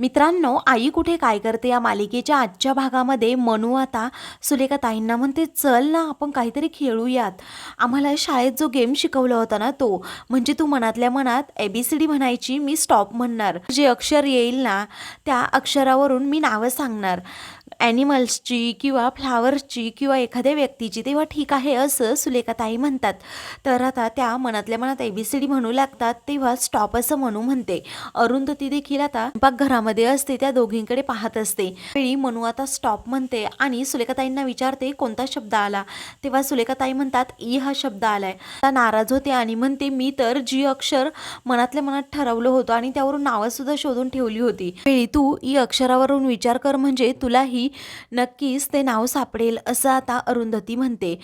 मित्रांनो आई कुठे काय करते या मालिकेच्या आजच्या भागामध्ये? मनू आता सुलेखाताईंना म्हणते चल ना आपण काहीतरी खेळूयात. आम्हाला शाळेत जो गेम शिकवला होता ना तो म्हणजे तू मनातल्या मनात ए बी सी डी म्हणायची मी स्टॉप म्हणणार. जे अक्षर येईल ना त्या अक्षरावरून मी नावं सांगणार. ॲनिमल्सची किंवा फ्लावर्सची किंवा एखाद्या व्यक्तीची तेव्हा ठीक आहे असं सुलेखाताई म्हणतात. तर आता त्या मनातल्या मनात ए बी सी डी म्हणू लागतात तेव्हा स्टॉप असं म्हणू म्हणते. अरुंधती देखील आता घरामध्ये असते त्या दोघींकडे पाहत असते. वेळी मनू आता स्टॉप म्हणते आणि सुलेखाताईंना विचारते कोणता शब्द आला? तेव्हा सुलेखाताई म्हणतात ई हा शब्द आलाय. आता नाराज होते आणि म्हणते मी तर जी अक्षर मनातल्या मनात ठरवलं होतं आणि त्यावरून नावं सुद्धा शोधून ठेवली होती. वेळी तू ई अक्षरावरून विचार कर म्हणजे तुलाही नक्कीच ते नाव सापडेल असं आता अरुंधती म्हणते.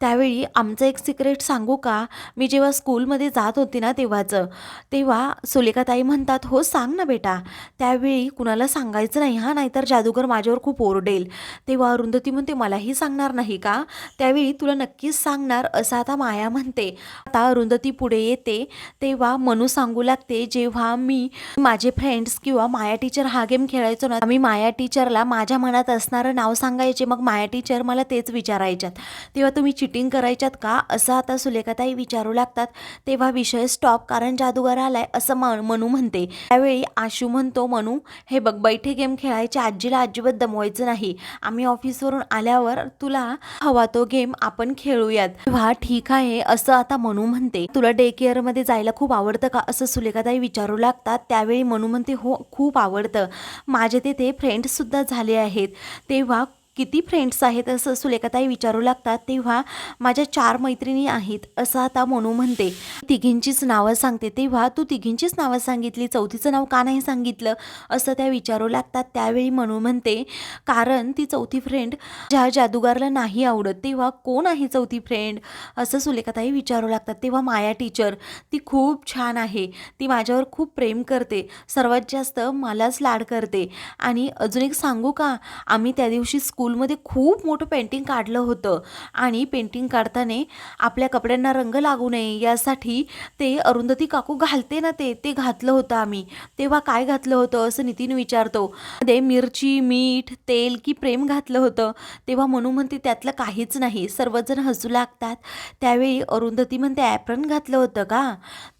त्यावेळी आमचं एक सिक्रेट सांगू का? मी जेव्हा स्कूलमध्ये जात होती ना तेव्हाचं तेव्हा सुलेखाताई म्हणतात हो सांग ना बेटा. त्यावेळी कुणाला सांगायचं नाही हा नाहीतर जादूगर माझ्यावर खूप ओरडेल. तेव्हा अरुंधती म्हणते मलाही सांगणार नाही का? त्यावेळी तुला नक्कीच सांगणार असं आता माया म्हणते. आता अरुंधती पुढे येते. तेव्हा मनू सांगू लागते जेव्हा मी माझे फ्रेंड्स किंवा माया टीचर हा गेम खेळायचो ना मी माया टीचरला माझ्या मनात असणारं नाव सांगायचे मग माया टीचर मला तेच विचारायच्यात. तेव्हा तुम्ही चिटिंग करायच्यात का? असं आता सुलेखाताई विचारू लागतात. तेव्हा विषय स्टॉप कारण जादूगार आलाय असं म मनू म्हणते. त्यावेळी आशू म्हणतो मनू हे बघ बैठे गेम खेळायचे आजीला अजिबात दमवायचं नाही. आम्ही ऑफिसवरून आल्यावर तुला हवा तो गेम आपण खेळूयात. तेव्हा ठीक आहे असं आता मनू म्हणते. तुला डे केअरमध्ये जायला खूप आवडतं का? असं सुलेखाताई विचारू लागतात. त्यावेळी मनू म्हणते हो खूप आवडतं. माझे तिथे फ्रेंड्ससुद्धा झाले आहेत. तेव्हा किती फ्रेंड्स आहेत असं सुलेखाताई विचारू लागतात तेव्हा माझ्या चार मैत्रिणी आहेत असं आता मनू म्हणते. तिघींचीच नावं सांगते तेव्हा तू तिघींचीच नावं सांगितली चौथीचं नाव का नाही सांगितलं असं त्या विचारू लागतात. त्यावेळी मनू म्हणते कारण ती चौथी फ्रेंड ज्या जादूगारला नाही आवडत तेव्हा कोण आहे चौथी फ्रेंड असं सुलेखाताई विचारू लागतात. तेव्हा माया टीचर ती खूप छान आहे ती माझ्यावर खूप प्रेम करते सर्वात जास्त मलाच लाड करते आणि अजून एक सांगू का आम्ही त्या दिवशी स्कूलमध्ये खूप मोठं पेंटिंग काढलं होतं. आणि पेंटिंग काढताना आपल्या कपड्यांना रंग लागू नये यासाठी ते अरुंधती काकू घालते ना ते ते घातलं होतं आम्ही. तेव्हा काय घातलं होतं असं नितीन विचारतो. ते मिरची मीठ तेल की प्रेम घातलं होतं. तेव्हा म्हणू म्हणते त्यातलं काहीच नाही. सर्वजण हसू लागतात. त्यावेळी अरुंधती म्हणते ॲप्रन घातलं होतं का?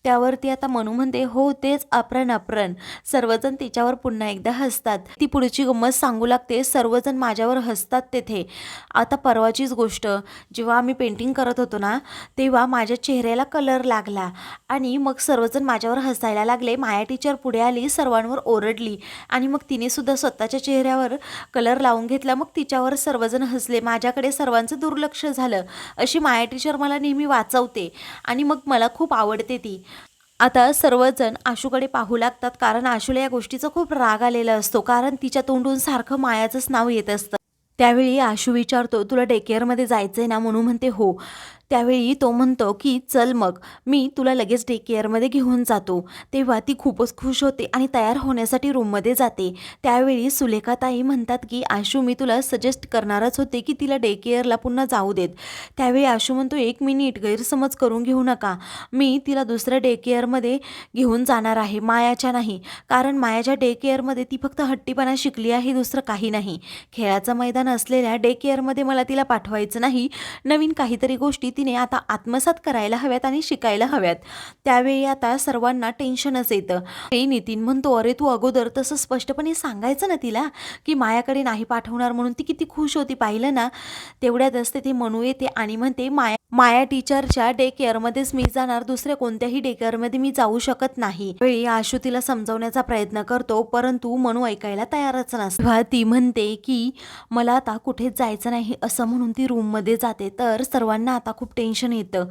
त्यावरती आता मनू म्हणते हो तेच अप्रण अप्रण सर्वजण तिच्यावर पुन्हा एकदा हसतात. ती पुढची गंमत सांगू लागते सर्वजण माझ्यावर हसतात तेथे. आता परवाचीच गोष्ट. जेव्हा आम्ही पेंटिंग करत होतो ना तेव्हा माझ्या चेहऱ्याला कलर लागला आणि मग सर्वजण माझ्यावर हसायला लागले. माया टीचर पुढे आली सर्वांवर ओरडली आणि मग तिने सुद्धा स्वतःच्या चेहऱ्यावर कलर लावून घेतला. मग तिच्यावर सर्वजण हसले. माझ्याकडे सर्वांचं दुर्लक्ष झालं. अशी माया टीचर मला नेहमी वाचवते आणि मग मला खूप आवडते ती. आता सर्वजण आशूकडे पाहू लागतात कारण आशूला या गोष्टीचा खूप राग आलेला असतो कारण तिच्या तोंडून सारखं मायाचंच नाव येत असतं. त्यावेळी आशू विचारतो तुला डेकेअरमध्ये जायचं आहे ना? म्हणून म्हणते हो. त्यावेळी तो म्हणतो की चल मग मी तुला लगेच डे केअरमध्ये घेऊन जातो. तेव्हा ती खूपच खुश होते आणि तयार होण्यासाठी रूममध्ये जाते. त्यावेळी सुलेखाताई म्हणतात की आशू मी तुला सजेस्ट करणारच होते की तिला डे केअरला पुन्हा जाऊ देत. त्यावेळी आशू म्हणतो एक मिनिट गैरसमज करून घेऊ नका. मी तिला दुसऱ्या डे केअरमध्ये घेऊन जाणार आहे मायाच्या नाही. कारण मायाच्या डे केअरमध्ये ती फक्त हट्टीपणा शिकली आहे दुसरं काही नाही. खेळाचं मैदान असलेल्या डे केअरमध्ये मला तिला पाठवायचं नाही. नवीन काहीतरी गोष्टी तिने आता आत्मसात करायला हव्यात आणि शिकायला हव्यात. त्यावेळी आता सर्वांना टेन्शनच येतं. हे नितीन म्हणतो अरे तू अगोदर तसं स्पष्टपणे सांगायचं ना तिला की मायाकडे नाही पाठवणार म्हणून ती किती खुश होती पाहिलं ना? तेवढ्यातच ते म्हणू येते आणि म्हणते माया माया टीचरच्या डे केअरमध्येच मी जाणार दुसऱ्या कोणत्याही डे केअरमध्ये मी जाऊ शकत नाही. वेळी आशू तिला समजवण्याचा प्रयत्न करतो परंतु मनू ऐकायला तयारच नसते. ती म्हणते की मला आता कुठेच जायचं नाही असं म्हणून ती रूममध्ये जाते. तर सर्वांना आता खूप टेन्शन येतं.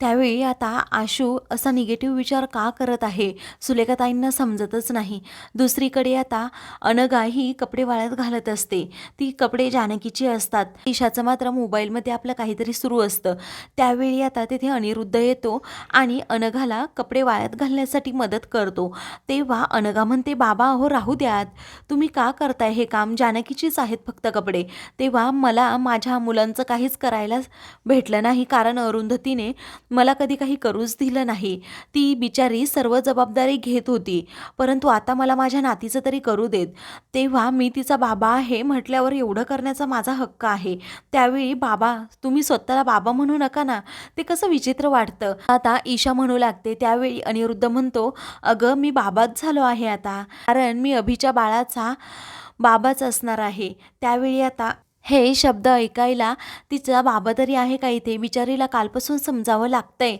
त्यावेळी आता आशू असा निगेटिव्ह विचार का करत आहे? सुलेखाताईंना समजतच नाही. दुसरीकडे आता अनगाही कपडे वाळ्यात घालत असते. ती कपडे जानकीची असतात. ईशाचं मात्र मोबाईलमध्ये आपलं काहीतरी सुरू असतं. त्यावेळी आता तिथे अनिरुद्ध येतो आणि अनघाला कपडे वाळत घालण्यासाठी मदत करतो. तेव्हा अनघा म्हणते बाबा अहो राहू द्यात. तुम्ही का करताय हे काम? जानकीचीच आहेत फक्त कपडे. तेव्हा मला माझ्या मुलांचं काहीच करायला भेटलं नाही कारण अरुंधतीने मला कधी काही करूच दिलं नाही. ती बिचारी सर्व जबाबदारी घेत होती परंतु आता मला माझ्या नातीचं तरी करू देत. तेव्हा मी तिचा बाबा आहे म्हटल्यावर एवढं करण्याचा माझा हक्क आहे. त्यावेळी बाबा तुम्ही स्वतःला बाबा म्हणू नका. ना. ते कसं विचित्र वाटतं. आता ईशा म्हणू लागते त्यावेळी अनिरुद्ध म्हणतो अगं मी बाबाच झालो आहे आता. कारण मी अभिच्या बाळाचा बाबाच असणार आहे. त्यावेळी आता हे शब्द ऐकायला तिचा बाबा तरी आहे का इथे? बिचारीला कालपासून समजावं लागतंय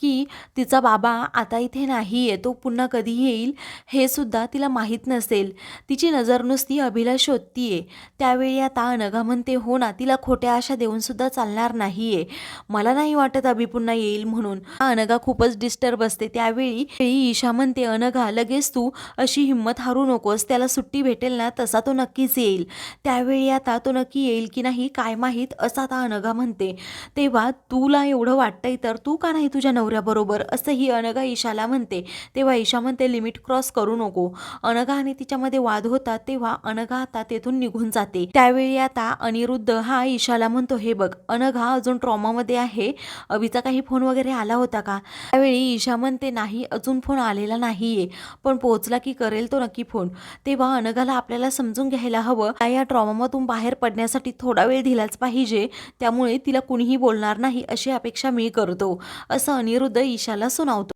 की तिचा बाबा आता इथे नाही आहे तो पुन्हा कधी येईल हे सुद्धा तिला माहीत नसेल. तिची नजर नुसती अभिला शोधतीये त्यावेळी आता अनघा म्हणते हो ना तिला खोट्या आशा देऊन सुद्धा चालणार आहे मला नाही वाटत अभि पुन्हा येईल म्हणून. अनघा खूपच डिस्टर्ब असते. त्यावेळी ईशा म्हणते अनघा लगेच तू अशी हिंमत हारू नकोस. त्याला सुट्टी भेटेल ना तसा तो नक्कीच येईल. त्यावेळी आता तो नक्की येईल की नाही काय माहीत असं आता अनघा म्हणते. तेव्हा तुला एवढं वाटतंय तर तू का नाही तुझ्या नवऱ्याबरोबर? असं ही अनघा ईशाला म्हणते. तेव्हा ईशा म्हणते लिमिट क्रॉस करू नको. अनघा आणि तिच्यामध्ये वाद होतात तेव्हा अनघा आता तेथून निघून जाते. त्यावेळी आता अनिरुद्ध हा ईशाला म्हणतो हे बघ अनघा अजून ट्रॉमामध्ये आहे. अभिचा काही फोन वगैरे आला होता का? त्यावेळी ईशा म्हणते नाही अजून फोन आलेला नाहीये. पण पोहोचला की करेल तो नक्की फोन तेव्हा अनघाला आपल्याला समजून घ्यायला हवं या ट्रॉमामधून बाहेर पडण्यासाठी थोडा वेळ दिलाच पाहिजे. त्यामुळे तिला कुणीही बोलणार नाही अशी अपेक्षा मी करतो. असं अनिरुद्ध ईशाला सुनावतो.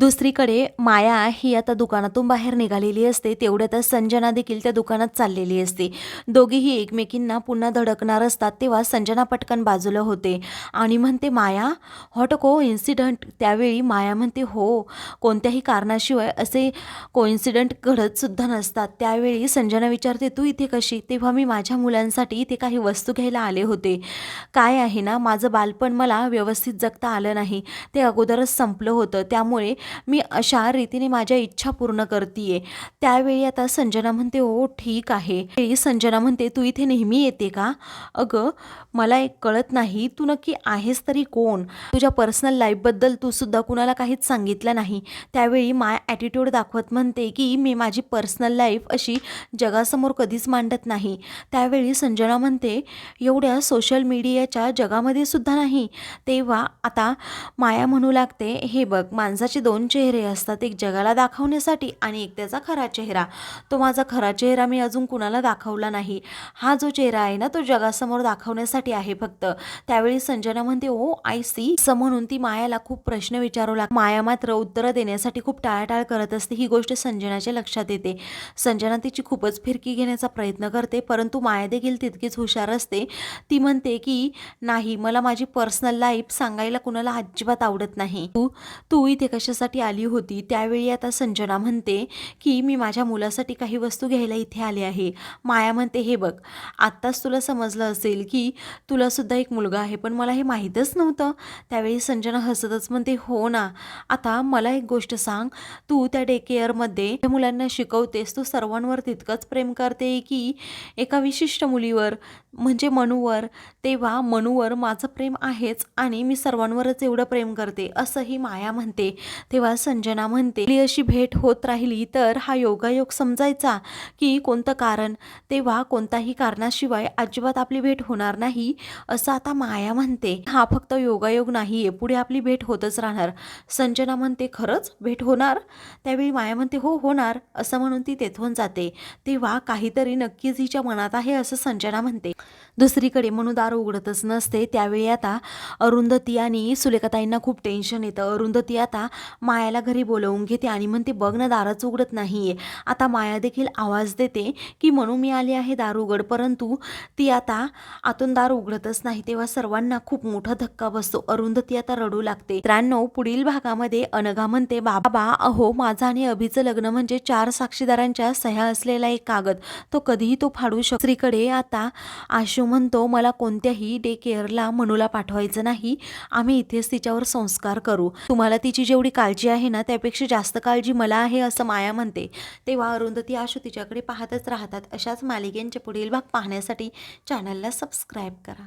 दुसरीकडे माया ही आता दुकानातून बाहेर निघालेली असते. तेवढ्यातच संजना देखील त्या दुकानात चाललेली असते. दोघेही एकमेकींना पुन्हा धडकणार असतात तेव्हा संजना पटकन बाजूला होते आणि म्हणते माया हॉट को इन्सिडंट त्यावेळी माया म्हणते हो कोणत्याही कारणाशिवाय असे कोइन्सिडंट घडत सुद्धा नसतात. त्यावेळी संजना विचारते तू इथे कशी? तेव्हा मी माझ्या मुलांसाठी इथे काही वस्तू घ्यायला आले होते. काय आहे ना माझं बालपण मला व्यवस्थित जगता आलं नाही. ते अगोदरच संपलं होतं. त्यामुळे मी अशा रीतीने माझ्या इच्छा पूर्ण करतीये. त्यावेळी आता संजना म्हणते ओ ठीक आहे. संजना म्हणते तू इथे नेहमी येते का? अगं मला एक कळत नाही. तू नक्की आहेस तरी कोण? तुझ्या पर्सनल लाईफबद्दल तू सुद्धा कुणाला काहीच सांगितलं नाही. त्यावेळी माय ॲटिट्यूड दाखवत म्हणते की मी माझी पर्सनल लाईफ अशी जगासमोर कधीच मांडत नाही. त्यावेळी संजना म्हणते एवढ्या सोशल मीडियाच्या जगामध्ये सुद्धा नाही. तेव्हा आता माया म्हणू लागते हे बघ माणसाचे दोन चेहरे असतात एक जगाला दाखवण्यासाठी आणि एक त्याचा खरा चेहरा. तो माझा खरा चेहरा मी अजून कुणाला दाखवला नाही. हा जो चेहरा आहे ना तो जगासमोर दाखवण्यासाठी आहे फक्त. त्यावेळी संजना म्हणते ओ आय सी असं म्हणून ती मायाला खूप प्रश्न विचारू लाग माया मात्र उत्तरं देण्यासाठी खूप टाळाटाळ करत असते. ही गोष्ट संजनाच्या लक्षात येते. संजना तिची खूपच फिरकी घेण्याचा प्रयत्न करते परंतु माया देखील तितकीच हुशार असते. ती म्हणते की नाही मला माझी पर्सनल लाईफ सांगायला कुणाला अजिबात आवडत नाही. तू तू इथे कशासाठी आली होती त्यावेळी आता संजना म्हणते की मी माझ्या मुलासाठी काही वस्तू घ्यायला इथे आले आहे. माया म्हणते हे बघ आत्ताच तुला समजलं असेल की तुला सुद्धा एक मुलगा आहे पण मला हे माहीतच नव्हतं. त्यावेळी संजना हसतच म्हणते हो ना आता मला एक गोष्ट सांग. तू त्या डे केअरमध्ये त्या मुलांना शिकवतेस तू सर्वांवर तितकंच प्रेम करते की एका विशिष्ट मुलीवर म्हणजे मनूवर. तेव्हा मनूवर माझं प्रेम आहेच आणि मी सर्वांवरच एवढं प्रेम करते असंही माया म्हणते. तेव्हा संजना म्हणते अशी भेट होत राहिली तर हा योगायोग समजायचा की कोणतं कारण? तेव्हा कोणताही कारणाशिवाय अजिबात आपली भेट होणार नाही असं आता माया म्हणते. हा फक्त योगायोग नाही आहे पुढे आपली भेट होतच राहणार. संजना म्हणते खरंच? भेट होणार? त्यावेळी माया म्हणते हो होणार असं म्हणून ती तेथून जाते. तेव्हा काहीतरी नक्कीच हिच्या मनात आहे असं संजना म्हणते. दुसरीकडे म्हणून दार उघडतच नसते. त्यावेळी आता अरुंधती आणि सुलेखाताईंना खूप टेन्शन येतं. अरुंधती आता मायाला घरी बोलवून घेते आणि म्हणते बघ ना दारच उघडत नाही आहे आता माया देखील आवाज देते की म्हणून मी आली आहे दार उघड. परंतु ती आता आतून दार उघडतच नाही. तेव्हा सर्वांना खूप मोठा धक्का बसतो. अरुंधती आता रडू लागते. त्र्याण्णव पुढील भागामध्ये अनघा म्हणते बाबा अहो माझं आणि अभिचं लग्न म्हणजे चार साक्षीदारांच्या सह्या असलेला एक कागद. तो कधीही तो फाडू शकतो श्रीकडे आता आशू म्हणतो मला कोणत्याही डे केअरला मनूला पाठवायचं नाही. आम्ही इथेच तिच्यावर संस्कार करू. तुम्हाला तिची जेवढी काळजी आहे ना त्यापेक्षा जास्त काळजी मला आहे असं माया म्हणते. तेव्हा अरुंधती आशू तिच्याकडे पाहतच राहतात. अशाच मालिकेंचे पुढील भाग पाहण्यासाठी चॅनलला सबस्क्राईब करा.